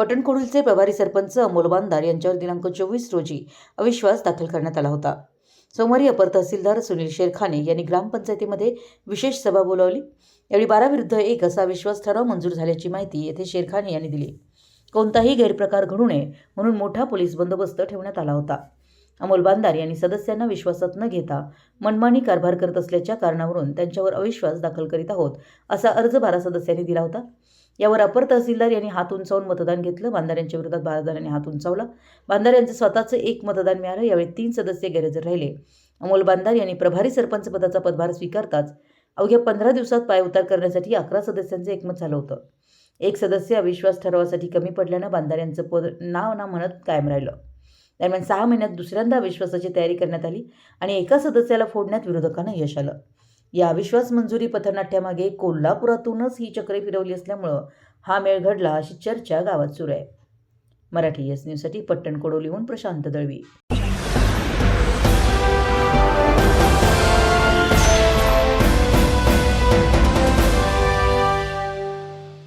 पटणकोडीलचे प्रभारी सरपंच अमोल बांदार यांच्यावर दिनांक चोवीस रोजी अविश्वास दाखल करण्यात आला होता. सोमवारी अपर तहसीलदार सुनील शेरखाने यांनी ग्रामपंचायतीमध्ये विशेष सभा बोलावली. यावेळी बारा विरुद्ध एक असा विश्वास ठराव मंजूर झाल्याची माहिती येथे शेरखाने यांनी दिली. कोणताही गैरप्रकार घडू नये म्हणून मोठा पोलीस बंदोबस्त ठेवण्यात आला होता. अमोल बांदार यांनी सदस्यांना विश्वासात न घेता मनमानी कारभार करत असल्याच्या कारणावरून त्यांच्यावर अविश्वास दाखल करीत आहोत असा अर्ज बारा सदस्यांनी दिला होता. यावर अपर तहसीलदार यांनी हात उंचावून मतदान घेतलं बांदार यांच्या विरोधात बारादारांनी हात उंचावला. बांदार यांचं स्वतःचं एक मतदान मिळालं यावेळी तीन सदस्य गैरहजर राहिले. अमोल बांदार यांनी प्रभारी सरपंच पदाचा पदभार स्वीकारताच अवघ्या पंधरा दिवसात पायउतार करण्यासाठी अकरा सदस्यांचं एकमत झालं होतं. एक सदस्य अविश्वास ठरावासाठी कमी पडल्यानं बांदार यांचं पद नाव ना म्हणत कायम राहिलं. दरम्यान सहा महिन्यात दुसऱ्यांदा अविश्वासाची तयारी करण्यात आली आणि एका सदस्याला फोडण्यात विरोधकांना यश आलं. या अविश्वास मंजुरी पथनाट्यामागे कोल्हापुरातूनच ही चक्रे फिरवली असल्यामुळं हा मेळ घडला अशी चर्चा गावात सुरू आहे. मराठी एस न्यूजसाठी पट्टण कोडोलीहून प्रशांत दळवी.